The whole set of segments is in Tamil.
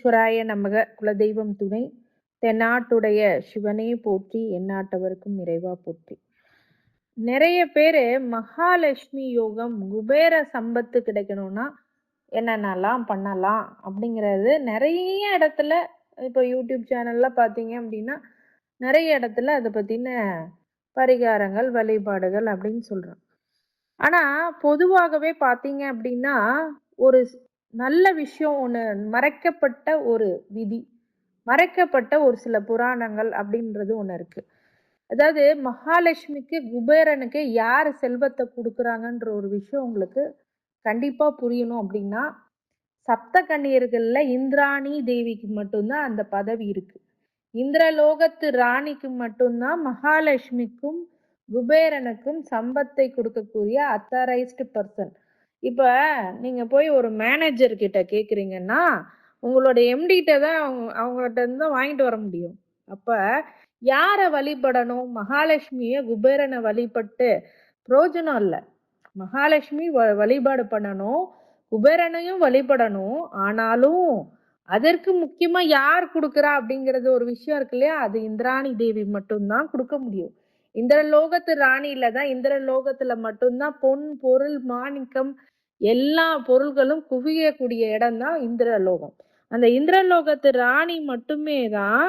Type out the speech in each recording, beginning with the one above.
ஈஸ்வராய நமக குலதெய்வம் துணை தென்னாட்டுடைய சிவனே போற்றி எந்நாட்டவருக்கும் இறைவா போற்றி. நிறைய பேர் மகாலட்சுமி யோகம் குபேர சம்பத்து கிடைக்கணும்னா என்னென்னலாம் பண்ணலாம் அப்படிங்கிறது நிறைய இடத்துல இப்போ யூடியூப் சேனல்ல பார்த்தீங்க அப்படின்னா நிறைய இடத்துல அதை பற்றின பரிகாரங்கள் வழிபாடுகள் அப்படின்னு சொல்கிறோம் ஆனால் பொதுவாகவே பார்த்தீங்க அப்படின்னா ஒரு நல்ல விஷயம் ஒன்று மறைக்கப்பட்ட ஒரு விதி மறைக்கப்பட்ட ஒரு சில புராணங்கள் அப்படின்றது ஒன்று இருக்கு. அதாவது மகாலட்சுமிக்கு குபேரனுக்கு யார் செல்வத்தை கொடுக்குறாங்கன்ற ஒரு விஷயம் உங்களுக்கு கண்டிப்பாக புரியணும் அப்படின்னா சப்த கண்ணியர்களில் இந்திராணி தேவிக்கு மட்டும்தான் அந்த பதவி இருக்கு. இந்திரலோகத்து ராணிக்கு மட்டும்தான் மகாலட்சுமிக்கும் குபேரனுக்கும் சம்பத்தை கொடுக்கக்கூடிய அத்தரைஸ்டு பர்சன் இப்போ நீங்கள் போய் ஒரு மேனேஜர் கிட்ட கேட்குறீங்கன்னா உங்களோட எம்டிகிட்ட தான் அவங்க அவங்ககிட்ட இருந்து தான் வாங்கிட்டு வர முடியும். அப்போ யாரை வழிபடணும்? மகாலட்சுமியை குபேரனை வழிபட்டு பிரயோஜனம் இல்லை. மகாலட்சுமி வ வழிபாடு பண்ணணும். குபேரனையும் வழிபடணும். ஆனாலும் அதற்கு முக்கியமாக யார் கொடுக்குறா அப்படிங்கிறது ஒரு விஷயம் இருக்கு இல்லையா? அது இந்திராணி தேவி மட்டும்தான் கொடுக்க முடியும். இந்திரலோகத்து ராணியில தான் இந்திரலோகத்துல மட்டும்தான் பொன் பொருள் மாணிக்கம் எல்லா பொருள்களும் குவியக்கூடிய இடம் தான் இந்திரலோகம். அந்த இந்திரலோகத்து ராணி மட்டுமே தான்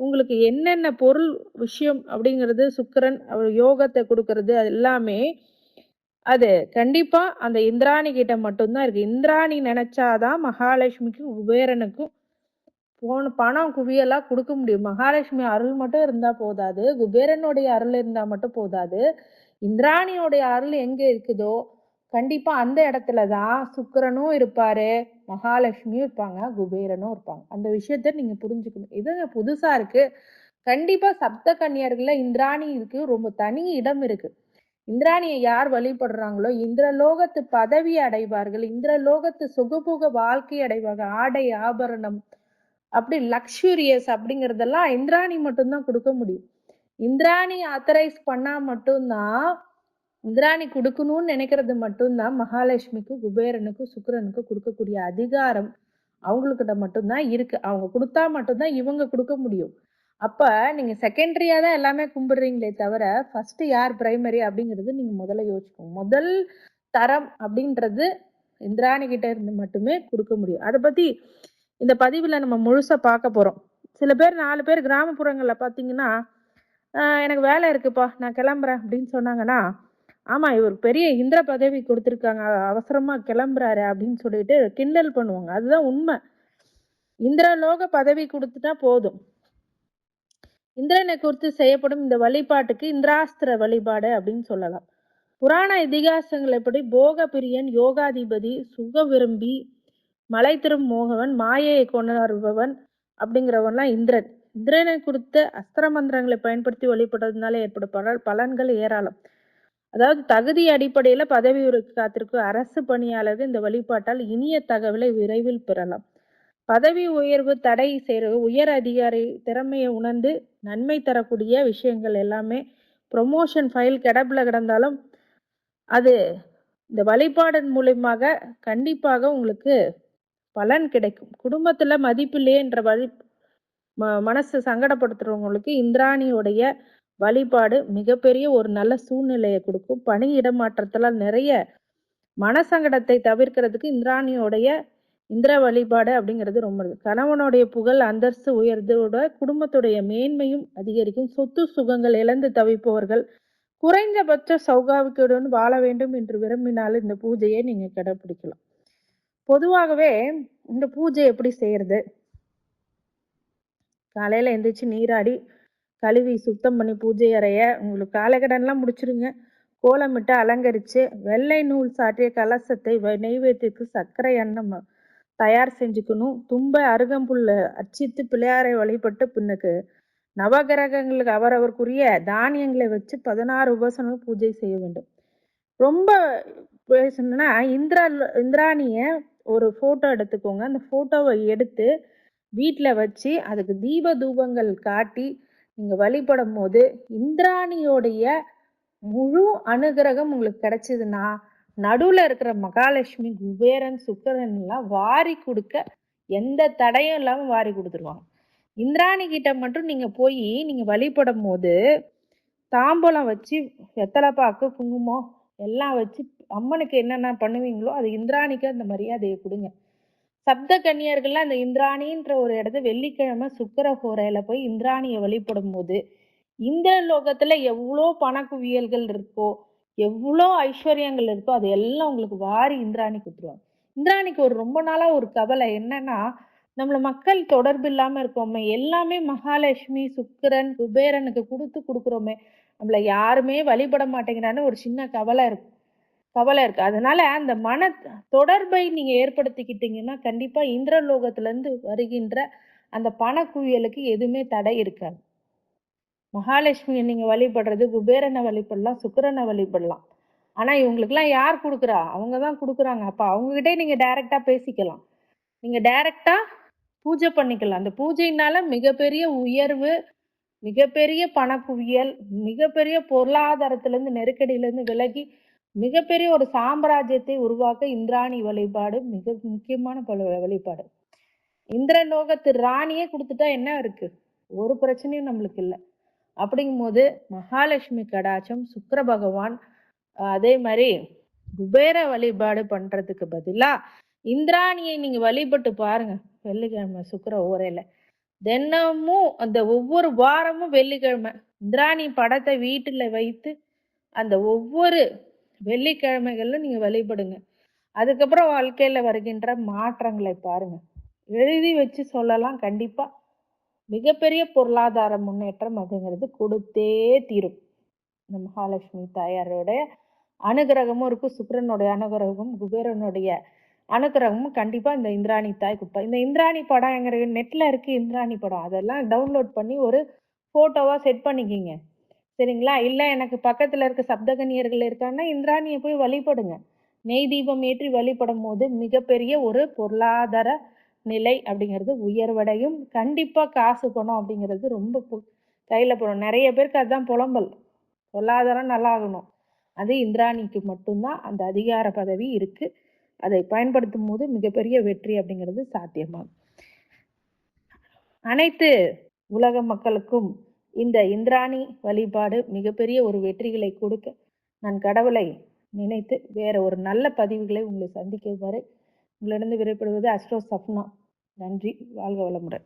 உங்களுக்கு என்னென்ன பொருள் விஷயம் அப்படிங்கிறது சுக்கரன் அவர் யோகத்தை கொடுக்கறது அது எல்லாமே அது கண்டிப்பா அந்த இந்திராணி கிட்ட மட்டும்தான் இருக்கு. இந்திராணி நினைச்சாதான் மகாலட்சுமிக்கும் குபேரனுக்கும் போன பணம் குவியெல்லாம் கொடுக்க முடியும். மகாலட்சுமி அருள் மட்டும் இருந்தா போதாது. குபேரனுடைய அருள் இருந்தா மட்டும் போதாது. இந்திராணியோடைய அருள் எங்க இருக்குதோ கண்டிப்பா அந்த இடத்துல தான் சுக்கரனும் இருப்பாரு மகாலட்சுமியும் இருப்பாங்க குபேரனும் இருப்பாங்க. அந்த விஷயத்த நீங்க புரிஞ்சுக்கணும். இதுங்க புதுசா இருக்கு. கண்டிப்பா சப்த கன்னியர்கள்ல இந்திராணி இருக்கு. ரொம்ப தனி இடம் இருக்கு. இந்திராணியை யார் வழிபடுறாங்களோ இந்திரலோகத்து பதவி அடைவார்கள். இந்திரலோகத்து சுகபோக வாழ்க்கை அடைவார்கள் ஆடை ஆபரணம் அப்படி லக்ஸூரியஸ் அப்படிங்கறதெல்லாம் இந்திராணி மட்டும்தான் கொடுக்க முடியும். இந்திராணி ஆத்தரைஸ் பண்ணா மட்டும்தான் இந்திராணி கொடுக்கணும்னு நினைக்கிறது மட்டும்தான். மகாலட்சுமிக்கு குபேரனுக்கு சுக்கரனுக்கு கொடுக்கக்கூடிய அதிகாரம் அவங்களுக்கிட்ட மட்டும்தான் இருக்கு. அவங்க கொடுத்தா மட்டும்தான் இவங்க கொடுக்க முடியும். அப்ப நீங்க செகண்டரியா தான் எல்லாமே கும்பிடுறீங்களே தவிர ஃபர்ஸ்ட் யார் பிரைமரி அப்படிங்கிறது நீங்க முதல்ல யோசிக்கணும். முதல் தரம் அப்படின்றது இந்திராணி கிட்ட இருந்து மட்டுமே கொடுக்க முடியும். அதை பத்தி இந்த பதிவுல நம்ம முழுசா பார்க்க போறோம். சில பேர் நாலு பேர் கிராமப்புறங்கள்ல பாத்தீங்கன்னா எனக்கு வேலை இருக்குப்பா நான் கிளம்புறேன் அப்படின்னு சொன்னாங்கன்னா ஆமா இவர் பெரிய இந்திர பதவி கொடுத்துருக்காங்க. அவசரமா கிளம்புறாரு அப்படின்னு சொல்லிட்டு கிண்டல் பண்ணுவாங்க. அதுதான் உண்மை. இந்திரலோக பதவி கொடுத்துட்டா போதும். இந்திரனை குறித்து செய்யப்படும் இந்த வழிபாட்டுக்கு இந்திராஸ்திர வழிபாடு அப்படின்னு சொல்லலாம். புராண இதிகாசங்கள் போக பிரியன் யோகாதிபதி சுக விரும்பி மலை திரும் மோகவன் மாயையை கொணருபவன் அப்படிங்கிறவன்லாம் இந்திரன். இந்திரனை குறித்த அஸ்திர மந்திரங்களை பயன்படுத்தி வழிபடுறதுனால ஏற்படும் பல பலன்கள் ஏராளம். அதாவது தகுதி அடிப்படையில பதவி காத்திருக்கும் அரசு பணியாளர்கள் இந்த வழிபாட்டால் இனிய தகவலை விரைவில் பெறலாம். பதவி உயர்வு தடை செய்கிற உயர் அதிகாரி திறமையை உணர்ந்து நன்மை தரக்கூடிய விஷயங்கள் எல்லாமே ப்ரொமோஷன் ஃபைல் கிடப்புல கிடந்தாலும் அது இந்த வழிபாடன் மூலயமாக கண்டிப்பாக உங்களுக்கு பலன் கிடைக்கும். குடும்பத்துல மதிப்பில்லையேன்ற வழி ம- மனசு சங்கடப்படுத்துறவங்களுக்கு இந்திராணியுடைய வழிபாடு மிகப்பெரிய ஒரு நல்ல சூழ்நிலையை கொடுக்கும். பணி இடமாற்றத்துல நிறைய மனசங்கடத்தை தவிர்க்கிறதுக்கு இந்திராணியோடைய இந்திர வழிபாடு அப்படிங்கிறது ரொம்ப கணவனுடைய புகழ் அந்தஸ்து உயர்ந்தோட குடும்பத்துடைய மேன்மையும் அதிகரிக்கும். சொத்து சுகங்கள் இழந்து தவிப்பவர்கள் குறைந்தபட்ச சௌகாவிக்குடன் வாழ வேண்டும் என்று விரும்பினால் இந்த பூஜையை நீங்க கடைபிடிக்கலாம் பொதுவாகவே இந்த பூஜை எப்படி செய்யறது? காலையில எந்திரிச்சு நீராடி கழுவி சுத்தம் பண்ணி பூஜை அறைய உங்களுக்கு காலகடன்லாம் முடிச்சிருங்க. கோலமிட்டு அலங்கரித்து வெள்ளை நூல் சாற்றிய கலசத்தை வ- நெய்வேத்தியத்துக்கு சர்க்கரை எண்ணெய் தயார் செஞ்சுக்கணும். தும்ப அருகம்புல்ல அர்ச்சித்து பிள்ளையாரை வழிபட்டு பின்னுக்கு. நவகிரகங்களுக்கு அவரவருக்குரிய தானியங்களை வச்சு பதினாறு உபசனம் பூஜை செய்ய வேண்டும். ரொம்ப பேசணும்னா இந்திரா இந்திராணிய ஒரு ஃபோட்டோ எடுத்துக்கோங்க. அந்த ஃபோட்டோவை எடுத்து வீட்டில் வச்சு அதுக்கு தீப தூபங்கள் காட்டி நீங்கள் வழிபடும் போது இந்திராணியோடைய முழு அனுகிரகம் உங்களுக்கு கிடைச்சதுன்னா நடுவில் இருக்கிற மகாலட்சுமி குபேரன் சுக்கரன் எல்லாம் வாரி கொடுக்க எந்த தடையும் இல்லாமல் வாரி கொடுத்துருவாங்க. இந்திராணி கிட்ட மட்டும் நீங்கள் போய் நீங்கள் வழிபடும் போது தாம்பூலம் வச்சு வெத்தலைப்பாக்கு குங்குமம் எல்லாம் வச்சு அம்மனுக்கு என்னென்ன பண்ணுவீங்களோ அது இந்திராணிக்கு அந்த மரியாதையை கொடுங்க. சப்த கன்னியர்கள்லாம் அந்த இந்திராணின்ற ஒரு இடத்த வெள்ளிக்கிழமை சுக்கர ஹோரையில போய் இந்திராணியை வழிபடும் போது இந்த லோகத்துல எவ்வளோ பணக்குவியல்கள் இருக்கோ எவ்வளோ ஐஸ்வர்யங்கள் இருக்கோ அது எல்லாம் உங்களுக்கு வாரி இந்திராணி கொடுத்துருவாங்க இந்திராணிக்கு ஒரு ரொம்ப நாளா ஒரு கவலை என்னன்னா நம்மள மக்கள் தொடர்பு இல்லாம இருக்கோமே எல்லாமே மகாலட்சுமி சுக்கிரன் குபேரனுக்கு கொடுத்து கொடுக்குறோமே நம்மள யாருமே வழிபட மாட்டேங்கிறான்னு ஒரு சின்ன கவலை இருக்கும். கவலை இருக்கு. அதனால அந்த மன தொடர்பை நீங்க ஏற்படுத்திக்கிட்டீங்கன்னா கண்டிப்பா இந்திரலோகத்துலேருந்து வருகின்ற அந்த பணக்குவியலுக்கு எதுவுமே தடை இருக்காது. மகாலட்சுமியை நீங்க வழிபடுறது குபேரனை வழிபடலாம் சுக்கரனை வழிபடலாம். ஆனா இவங்களுக்குலாம் யார் கொடுக்குறா? அவங்க தான் கொடுக்குறாங்க. அப்போ அவங்ககிட்டே நீங்க டைரக்டா பேசிக்கலாம். நீங்க டைரக்டா பூஜை பண்ணிக்கலாம். அந்த பூஜையினால மிகப்பெரிய உயர்வு மிகப்பெரிய பணக்குவியல் மிகப்பெரிய பொருளாதாரத்திலிருந்து நெருக்கடியிலிருந்து விலகி மிகப்பெரிய ஒரு சாம்ராஜ்யத்தை உருவாக்க இந்திராணி வழிபாடு மிக முக்கியமான பல வழிபாடு. இந்திரலோகத்து ராணியே கொடுத்துட்டா என்ன இருக்கு? ஒரு பிரச்சனையும் நம்மளுக்கு இல்லை. அப்படிங்கும்போது மகாலட்சுமி கடாச்சம் சுக்கர பகவான் அதே மாதிரி குபேர வழிபாடு பண்றதுக்கு பதிலா இந்திராணியை நீங்க வழிபட்டு பாருங்க. வெள்ளிக்கிழமை சுக்கிர ஓரையில. தினமும் அந்த ஒவ்வொரு வாரமும் வெள்ளிக்கிழமை இந்திராணி படத்தை வீட்டுல வைத்து அந்த ஒவ்வொரு வெள்ளிக்கிழமைகளில் நீங்கள் வழிபடுங்க. அதுக்கப்புறம் வாழ்க்கையில் வருகின்ற மாற்றங்களை பாருங்கள் எழுதி வச்சு சொல்லலாம் கண்டிப்பாக மிகப்பெரிய பொருளாதார முன்னேற்றம் அப்படிங்கிறது கொடுத்தே தீரும். இந்த மகாலட்சுமி தாயாரோடைய அனுகிரகமும் இருக்கும். சுக்கரனுடைய அனுகிரகமும் குபேரனுடைய அனுகிரகமும் கண்டிப்பாக இந்த இந்திராணி தாய் குப்பா. இந்த இந்திராணி படம் எங்கிற நெட்டில் இருக்குது இந்திராணி படம். அதெல்லாம் டவுன்லோட் பண்ணி ஒரு ஃபோட்டோவாக செட் பண்ணிக்கிங்க. சரிங்களா? இல்ல எனக்கு பக்கத்துல இருக்க சப்தகன்னியர்கள் இருக்காங்கன்னா இந்திராணியை போய் வழிபடுங்க. நெய் தீபம் ஏற்றி வழிபடும் போது மிகப்பெரிய ஒரு பொருளாதார நிலை அப்படிங்கிறது உயர்வடையும். கண்டிப்பா காசு பணம் அப்படிங்கிறது ரொம்ப கையில் கையில போடும். நிறைய பேருக்கு அதுதான் புலம்பல். பொருளாதாரம் நல்லா ஆகணும் அது இந்திராணிக்கு மட்டும்தான். அந்த அதிகார பதவி இருக்கு. அதை பயன்படுத்தும் போது மிகப்பெரிய வெற்றி அப்படிங்கிறது சாத்தியமாகும். அனைத்து உலக மக்களுக்கும் இந்த இந்திராணி வழிபாடு மிகப்பெரிய ஒரு வெற்றிகளை கொடுக்க நான் கடவுளை நினைத்து வேற ஒரு நல்ல பதிவுகளை உங்களை சந்திக்கவாறு உங்களிடந்து விடைபெறுவது அஸ்ட்ரோ சப்னா நன்றி. வாழ்க வளமுடன்.